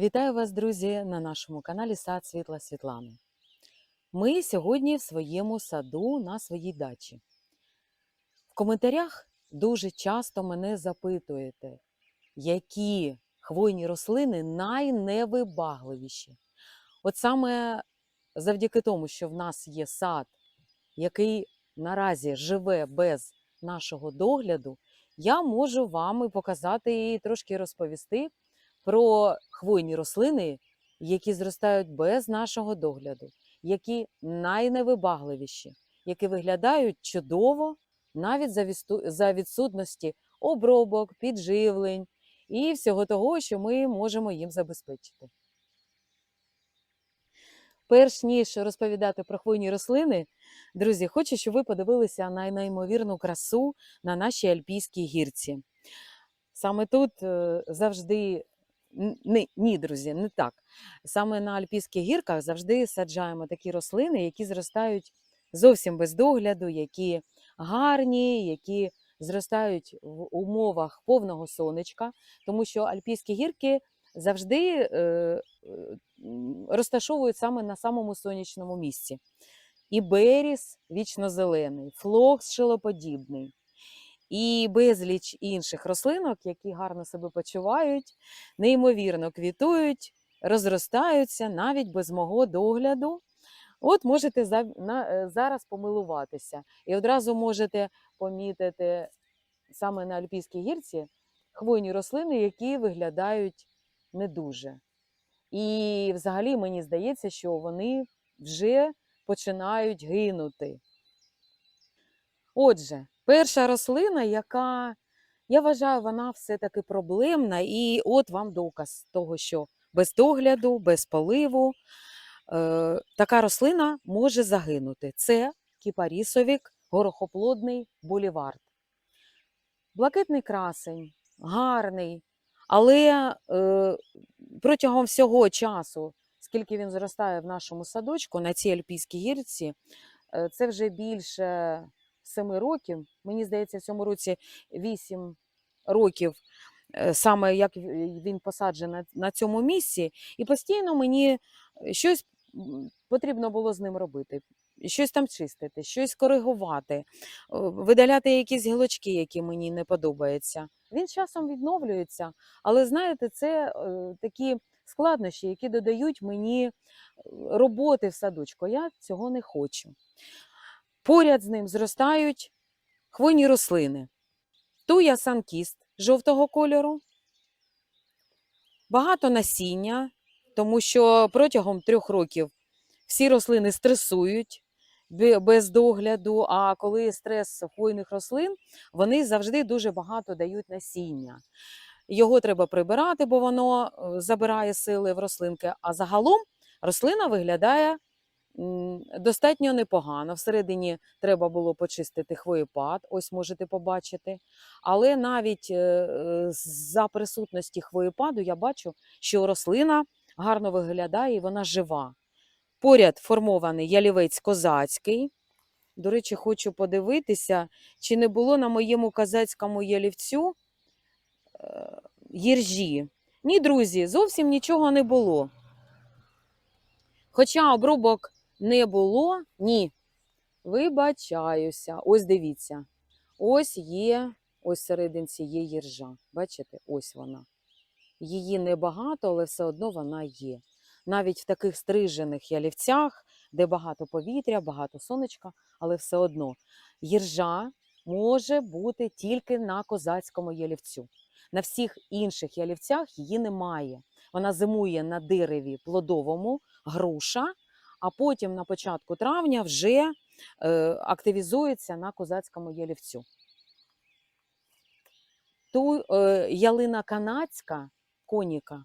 Вітаю вас, друзі, на нашому каналі Сад Світла Світлани. Ми сьогодні в своєму саду на своїй дачі. В коментарях дуже часто мене запитуєте, які хвойні рослини найневибагливіші. От саме завдяки тому, що в нас є сад, який наразі живе без нашого догляду, я можу вам і показати і трошки розповісти про хвойні рослини, які зростають без нашого догляду, які найневибагливіші, які виглядають чудово навіть за, відсутності обробок, підживлень і всього того, що ми можемо їм забезпечити. Перш ніж розповідати про хвойні рослини, друзі, хочу, щоб ви подивилися на неймовірну красу на нашій альпійській гірці. Саме тут е, завжди Ні, ні, друзі, не так. Саме на альпійських гірках завжди саджаємо такі рослини, які зростають зовсім без догляду, які гарні, які зростають в умовах повного сонечка, тому що альпійські гірки завжди е, розташовують саме на самому сонячному місці. І беріс вічно-зелений, флокс шилоподібний і безліч інших рослинок, які гарно себе почувають, неймовірно квітують, розростаються навіть без мого догляду. От можете е, зараз помилуватися. І одразу можете помітити саме на Альпійській гірці хвойні рослини, які виглядають не дуже. І взагалі мені здається, що вони вже починають гинути. Отже, перша рослина, яка, я вважаю, вона все-таки проблемна, і от вам доказ того, що без догляду, без поливу е, така рослина може загинути. Це кіпарісовік, горохоплодний булівард. Блакитний красень, гарний, але е, протягом всього часу, скільки він зростає в нашому садочку на цій альпійській гірці, е, це вже більше семи років. Мені здається, в цьому році вісім років, е, саме як він посаджений на- цьому місці, і постійно мені щось потрібно було з ним робити. Щось там чистити, щось коригувати, е, видаляти якісь гілочки, які мені не подобаються. Він часом відновлюється, але знаєте, це е, такі складнощі, які додають мені е, роботи в садочку. Я цього не хочу. Поряд з ним зростають хвойні рослини. Туя санкіст жовтого кольору, багато насіння, тому що протягом трьох років всі рослини стресують без догляду. А коли стрес хвойних рослин, вони завжди дуже багато дають насіння. Його треба прибирати, бо воно е, забирає сили в рослинки. А загалом рослина виглядає достатньо непогано. Всередині треба було почистити хвоєпад, ось можете побачити. Але навіть е, е, за присутності хвоєпаду я бачу, що рослина гарно виглядає і вона жива. Поряд формований ялівець козацький. До речі, хочу подивитися, чи не було на моєму козацькому ялівцю е, гіржі. Ні, друзі, зовсім нічого не було. Хоча обробок не було, ні. Вибачаюся. Ось дивіться. Ось є, ось серединці є їржа. Бачите, ось вона. Її небагато, але все одно вона є. Навіть в таких стрижених ялівцях, де багато повітря, багато сонечка, але все одно їржа може бути тільки на козацькому ялівцю. На всіх інших ялівцях її немає. Вона зимує на дереві плодовому, груша, а потім на початку травня вже е, активізується на козацькому ялівцю. Ту е, ялина канадська, коніка,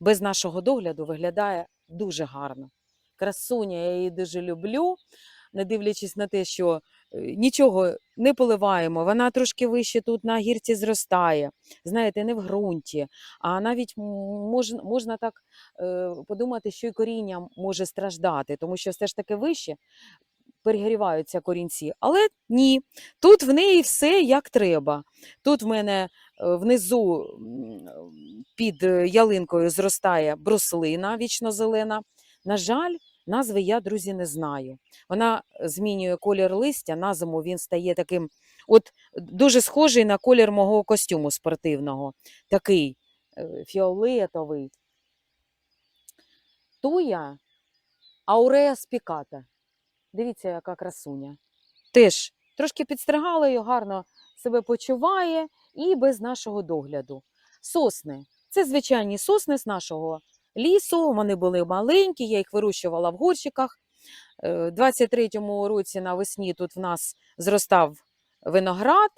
без нашого догляду виглядає дуже гарно. Красуня, я її дуже люблю, не дивлячись на те, що нічого не поливаємо. Вона трошки вище тут на гірці зростає. Знаєте, не в ґрунті. А навіть можна, можна так е, подумати, що і коріння може страждати, тому що все ж таки вище перегріваються корінці. Але ні, тут в неї все як треба. Тут в мене е, внизу під е, ялинкою зростає бруслина вічнозелена. На жаль, назви я, друзі, не знаю. Вона змінює колір листя, на зиму він стає таким, от дуже схожий на колір мого костюму спортивного, такий е, фіолетовий. Туя аурея спіката. Дивіться, яка красуня. Теж трошки підстригала її, гарно себе почуває і без нашого догляду. Сосни. Це звичайні сосни з нашого лісу. Вони були маленькі, я їх вирощувала в горщиках. Е, У 23-му році навесні тут в нас зростав виноград.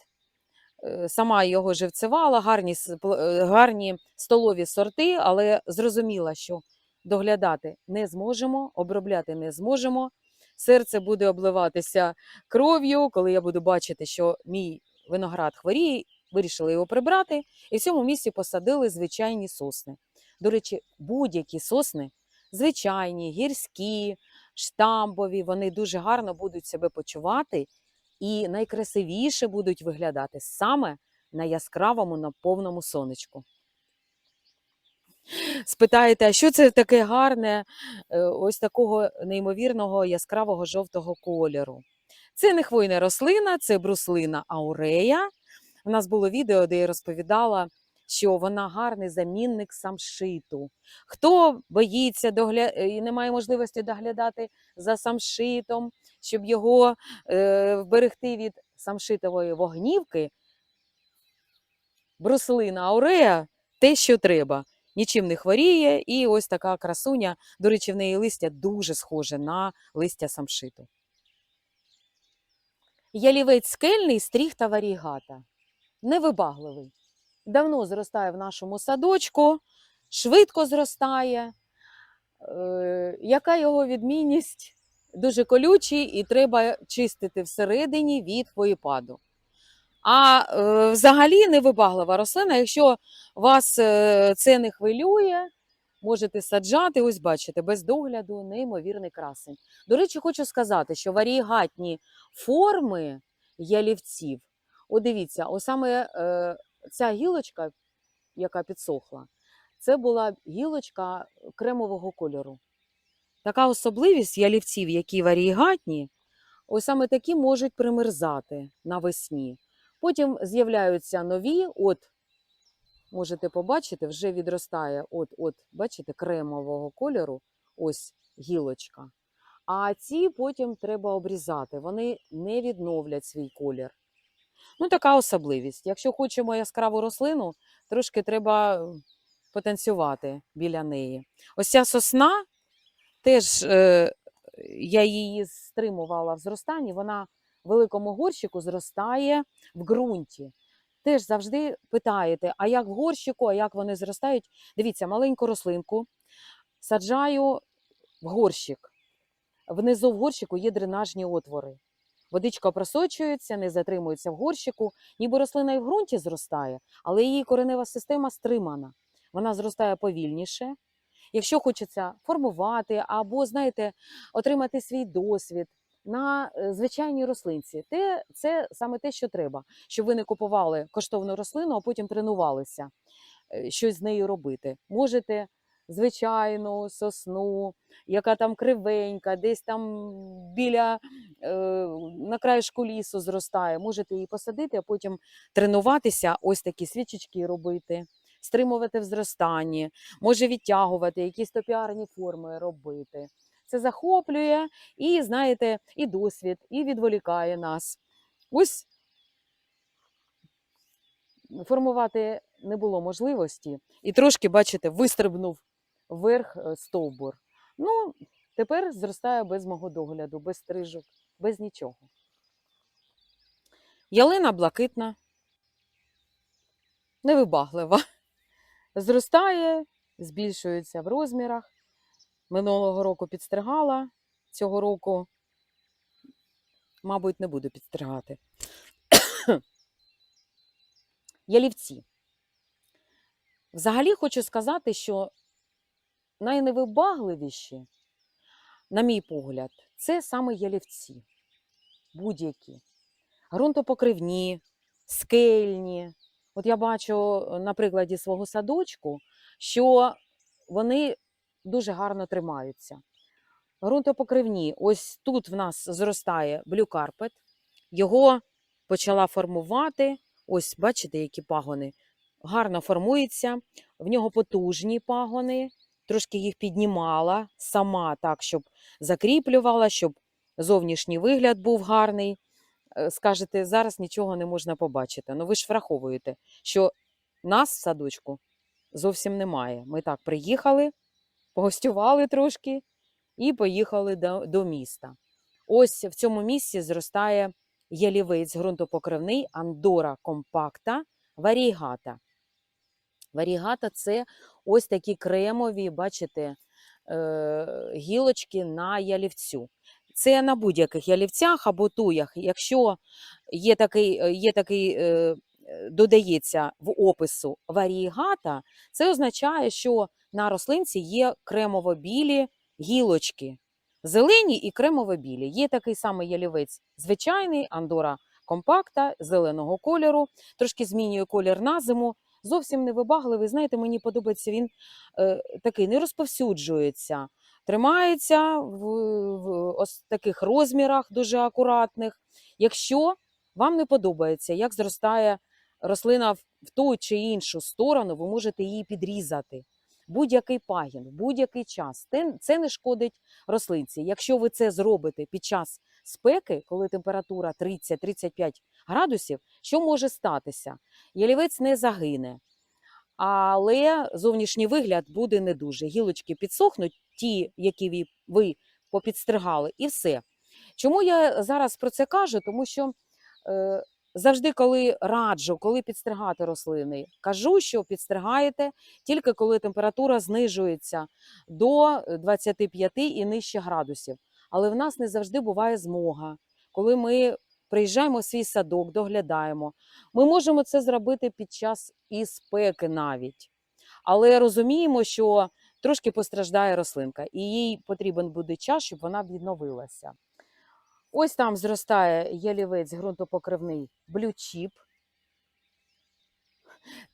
Е, Сама його живцевала, гарні, е, гарні столові сорти, але зрозуміла, що доглядати не зможемо, обробляти не зможемо. Серце буде обливатися кров'ю, коли я буду бачити, що мій виноград хворіє, вирішили його прибрати, і в цьому місці посадили звичайні сосни. До речі, будь-які сосни, звичайні, гірські, штамбові, вони дуже гарно будуть себе почувати і найкрасивіше будуть виглядати саме на яскравому, на повному сонечку. Спитаєте, а що це таке гарне, е, ось такого неймовірного яскравого жовтого кольору? Це не хвойна рослина, це бруслина аурея. У нас було відео, де я розповідала, що вона гарний замінник самшиту. Хто боїться догля... е, і не має можливості доглядати за самшитом, щоб його е, вберегти від самшитової вогнівки, бруслина аурея те, що треба. Нічим не хворіє, і ось така красуня. До речі, в неї листя дуже схоже на листя самшиту. Ялівець скельний стріг та варігата. Невибагливий. Давно зростає в нашому садочку, швидко зростає. Е, яка його відмінність? Дуже колючий і треба чистити всередині від хвоєпаду. А е, взагалі невибаглива рослина. Якщо вас е, це не хвилює, можете саджати. Ось бачите, без догляду неймовірний красень. До речі, хочу сказати, що варігатні форми ялівців. От дивіться, ось саме е, ця гілочка, яка підсохла, це була гілочка кремового кольору. Така особливість ялівців, які варігатні, ось саме такі можуть примерзати навесні. Потім з'являються нові, от можете побачити, вже відростає, от, от, бачите, кремового кольору, ось гілочка. А ці потім треба обрізати, вони не відновлять свій колір. Ну, така особливість. Якщо хочемо яскраву рослину, трошки треба потанцювати біля неї. Ось ця сосна, теж е, я її стримувала в зростанні, вона в великому горщику зростає в ґрунті. Теж завжди питаєте, а як в горщику, а як вони зростають? Дивіться, маленьку рослинку саджаю в горщик. Внизу в горщику є дренажні отвори. Водичка просочується, не затримується в горщику, ніби рослина і в ґрунті зростає, але її коренева система стримана. Вона зростає повільніше. Якщо хочеться формувати або, знаєте, отримати свій досвід на е, звичайній рослинці, те, це саме те, що треба, щоб ви не купували коштовну рослину, а потім тренувалися е, щось з нею робити. Можете звичайну сосну, яка там кривенька, десь там біля е, на краєшку лісу зростає. Можете її посадити, а потім тренуватися, ось такі свічечки робити, стримувати в зростанні, може відтягувати, якісь топіарні форми робити. Це захоплює і, знаєте, і досвід, і відволікає нас. Ось формувати не було можливості, і трошки, бачите, вистрибнув вверх е, стовбур. Ну, тепер зростає без мого догляду, без стрижок, без нічого. Ялина блакитна, невибаглива. Зростає, збільшується в розмірах. Минулого року підстригала, цього року, мабуть, не буду підстригати. Ялівці. Взагалі хочу сказати, що найневибагливіші, на мій погляд, це саме ялівці. будь-які. Грунтопокривні, скельні. От я бачу е, на прикладі свого садочку, що вони дуже гарно тримаються. Грунтопокривні, ось тут в нас зростає блюкарпет, його почала формувати. Ось, бачите, які пагони. Гарно формується, в нього потужні пагони, трошки їх піднімала сама так, щоб закріплювала, щоб зовнішній вигляд був гарний. Е, Скажете, зараз нічого не можна побачити. Ну ви ж враховуєте, що нас в садочку зовсім немає. Ми так приїхали, погостювали трошки і поїхали до, до міста. Ось в цьому місці зростає ялівець ґрунтопокривний Андора компакта варігата. Варігата це ось такі кремові, бачите, е, гілочки на ялівцю. Це на будь-яких ялівцях або туях. Якщо є такий, е, є такий е, додається в опису варігата, це означає, що на рослинці є кремово-білі гілочки. Зелені і кремово-білі. Є такий самий ялівець звичайний, андора компакта, зеленого кольору, трошки змінює колір на зиму. Зовсім невибагливий. Знаєте, мені подобається він е, такий, не розповсюджується, тримається в, в ось таких розмірах дуже акуратних. Якщо вам не подобається, як зростає рослина в ту чи іншу сторону, ви можете її підрізати. Будь-який пагін, будь-який час. Це не шкодить рослинці. Якщо ви це зробите під час спеки, коли температура 30-35 градусів, що може статися? Ялівець не загине, але зовнішній вигляд буде не дуже. Гілочки підсохнуть, ті, які ви- ви попідстригали, і все. Чому я зараз про це кажу? Тому що е, завжди, коли раджу, коли підстригати рослини, кажу, що підстригаєте тільки коли температура знижується до 25 і нижче градусів. Але в нас не завжди буває змога, коли ми приїжджаємо в свій садок, доглядаємо. Ми можемо це зробити під час і спеки навіть. Але розуміємо, що трошки постраждає рослинка, і їй потрібен буде час, щоб вона відновилася. Ось там зростає ялівець ґрунтопокривний блючіп.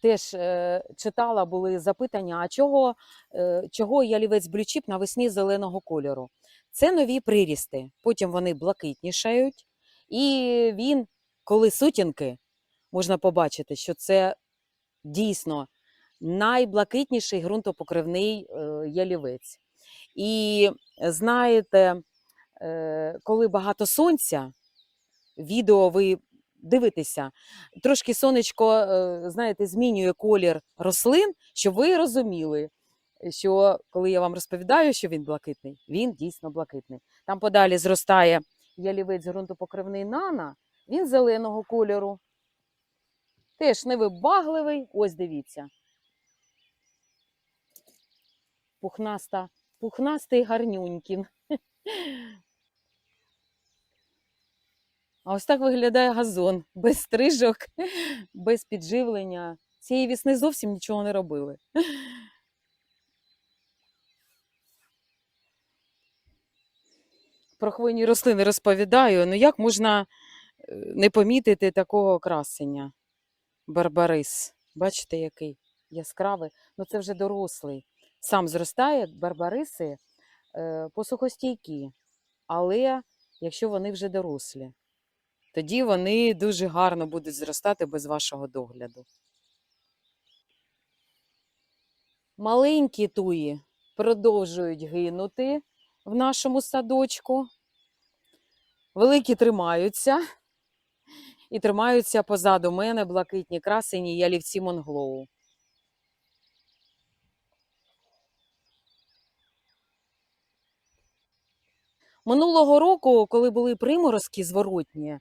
Теж е, читала були запитання, а чого, е, чого ялівець блючіп навесні зеленого кольору? Це нові прирісти. Потім вони блакитнішають, і він, коли сутінки, можна побачити, що це дійсно найблакитніший ґрунтопокривний е, ялівець. І знаєте, коли багато сонця, відео ви дивитеся, трошки сонечко, е, знаєте, змінює колір рослин, щоб ви розуміли, що коли я вам розповідаю, що він блакитний, він дійсно блакитний. Там подалі зростає ялівець ґрунтопокривний нана, він зеленого кольору. Теж невибагливий. Ось дивіться. Пухнаста, пухнастий гарнюнькін. А ось так виглядає газон без стрижок, без підживлення. Цієї весни зовсім нічого не робили. Про хвойні рослини розповідаю. Ну як можна е, не помітити такого красення? Барбарис. Бачите, який яскравий. Ну це вже дорослий. Сам зростає, барбариси е, посухостійкі, але якщо вони вже дорослі, тоді вони дуже гарно будуть зростати без вашого догляду. Маленькі туї продовжують гинути в нашому садочку. Великі тримаються. І тримаються позаду мене блакитні красені ялівці Монглоу. Минулого року, коли були приморозки зворотні,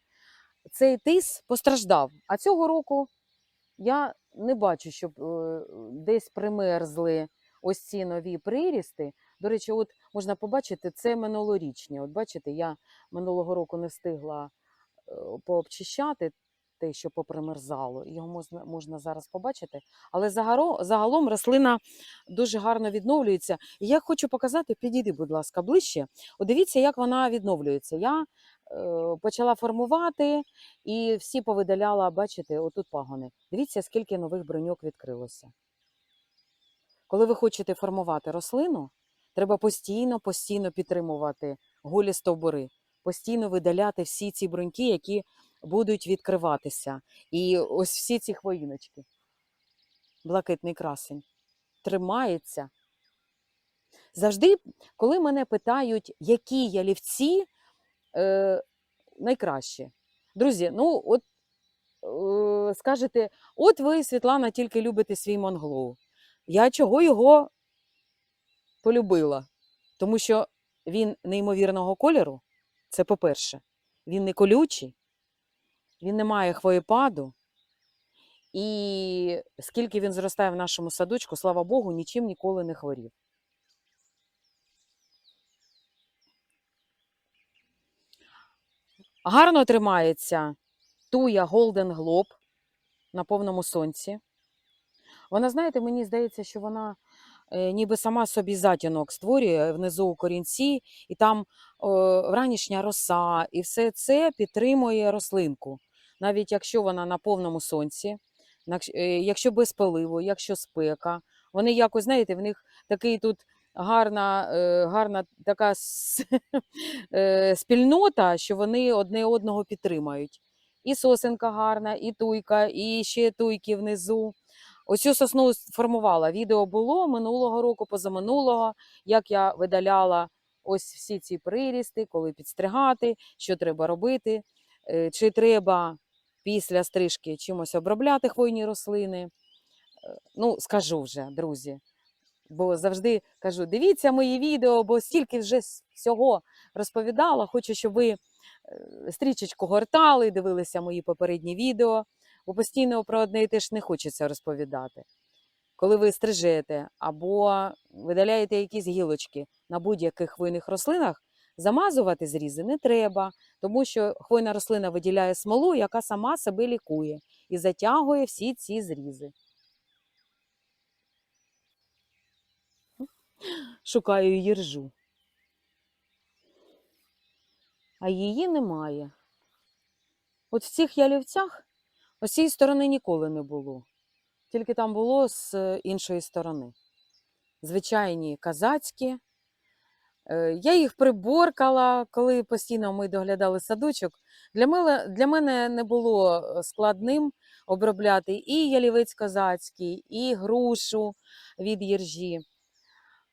цей тис постраждав. А цього року я не бачу, щоб е, десь примерзли ось ці нові прирісти. До речі, от можна побачити, це минулорічні. От бачите, я минулого року не встигла е, пообчищати те, що попримерзало. Його можна, можна зараз побачити. Але загалом рослина дуже гарно відновлюється. І я хочу показати, підійди, будь ласка, ближче. Дивіться, як вона відновлюється. Я е, почала формувати і всі повидаляла, бачите, отут пагони. Дивіться, скільки нових броньок відкрилося. Коли ви хочете формувати рослину, треба постійно, постійно підтримувати голі стовбури, постійно видаляти всі ці бруньки, які будуть відкриватися. І ось всі ці хвоїночки. Блакитний красень. Тримається. Завжди, коли мене питають, які ялівці е, найкращі. Друзі, ну от е, скажете, от ви, Світлана, тільки любите свій монглоу. Я чого його полюбила? Тому що він неймовірного кольору. Це по-перше, він не колючий, він не має хвоєпаду. І скільки він зростає в нашому садочку, слава Богу, нічим ніколи не хворів. Гарно тримається туя Golden Globe на повному сонці. Вона, знаєте, мені здається, що вона е, ніби сама собі затінок створює внизу у корінці, і там е, вранішня роса, і все це підтримує рослинку. Навіть якщо вона на повному сонці, е, якщо без поливу, якщо спека, вони якось, знаєте, в них такий тут гарна, е, гарна така е, спільнота, що вони одне одного підтримають. І сосенка гарна, і туйка, і ще туйки внизу. Ось цю сосну сформувала. Відео було минулого року, позаминулого, як я видаляла ось всі ці прирісти, коли підстригати, що треба робити, чи треба після стрижки чимось обробляти хвойні рослини. Е, Ну, скажу вже, друзі. Бо завжди кажу: дивіться мої відео, бо стільки вже всього розповідала. Хочу, щоб ви е, стрічечку гортали, дивилися мої попередні відео, бо постійно про одне і те ж не хочеться розповідати. Коли ви стрижете або видаляєте якісь гілочки на будь-яких хвойних рослинах, замазувати зрізи не треба, тому що хвойна рослина виділяє смолу, яка сама себе лікує і затягує всі ці зрізи. Шукаю їржу. А її немає. От в цих ялівцях ось цієї сторони ніколи не було. Тільки там було з е, іншої сторони. Звичайні казацькі. Е, Я їх приборкала, коли постійно ми доглядали садочок. Для мене, для мене не було е, складним обробляти і ялівець козацький, і грушу від їржі.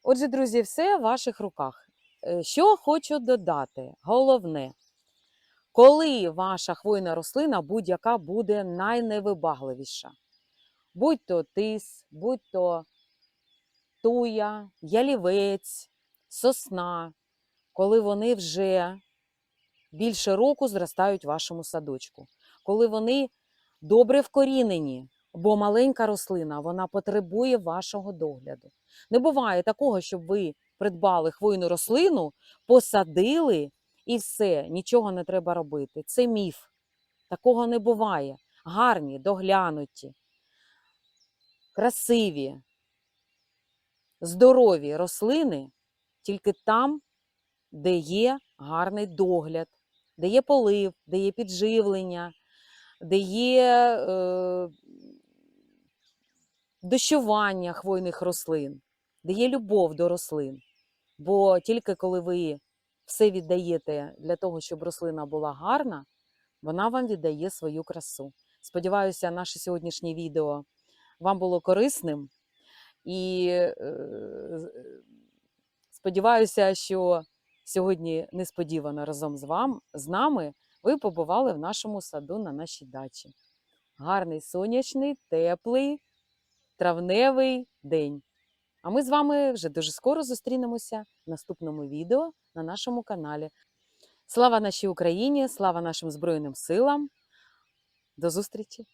Отже, друзі, все в ваших руках. Е, Що хочу додати, головне, коли ваша хвойна рослина будь-яка буде найневибагливіша, будь то тис, будь то туя, ялівець, сосна, коли вони вже більше року зростають в вашому садочку, коли вони добре вкорінені, бо маленька рослина вона потребує вашого догляду. Не буває такого, щоб ви придбали хвойну рослину, посадили і все, нічого не треба робити. Це міф. Такого не буває. Гарні, доглянуті, красиві, здорові рослини тільки там, де є гарний догляд, де є полив, де є підживлення, де є е, дощування хвойних рослин, де є любов до рослин. Бо тільки коли ви все віддаєте для того, щоб рослина була гарна, вона вам віддає свою красу. Сподіваюся, наше сьогоднішнє відео вам було корисним. І е, е, сподіваюся, що сьогодні несподівано разом з вам, з нами, ви побували в нашому саду на нашій дачі. Гарний сонячний, теплий, травневий день. А ми з вами вже дуже скоро зустрінемося в наступному відео на нашому каналі. Слава нашій Україні! Слава нашим Збройним силам! До зустрічі!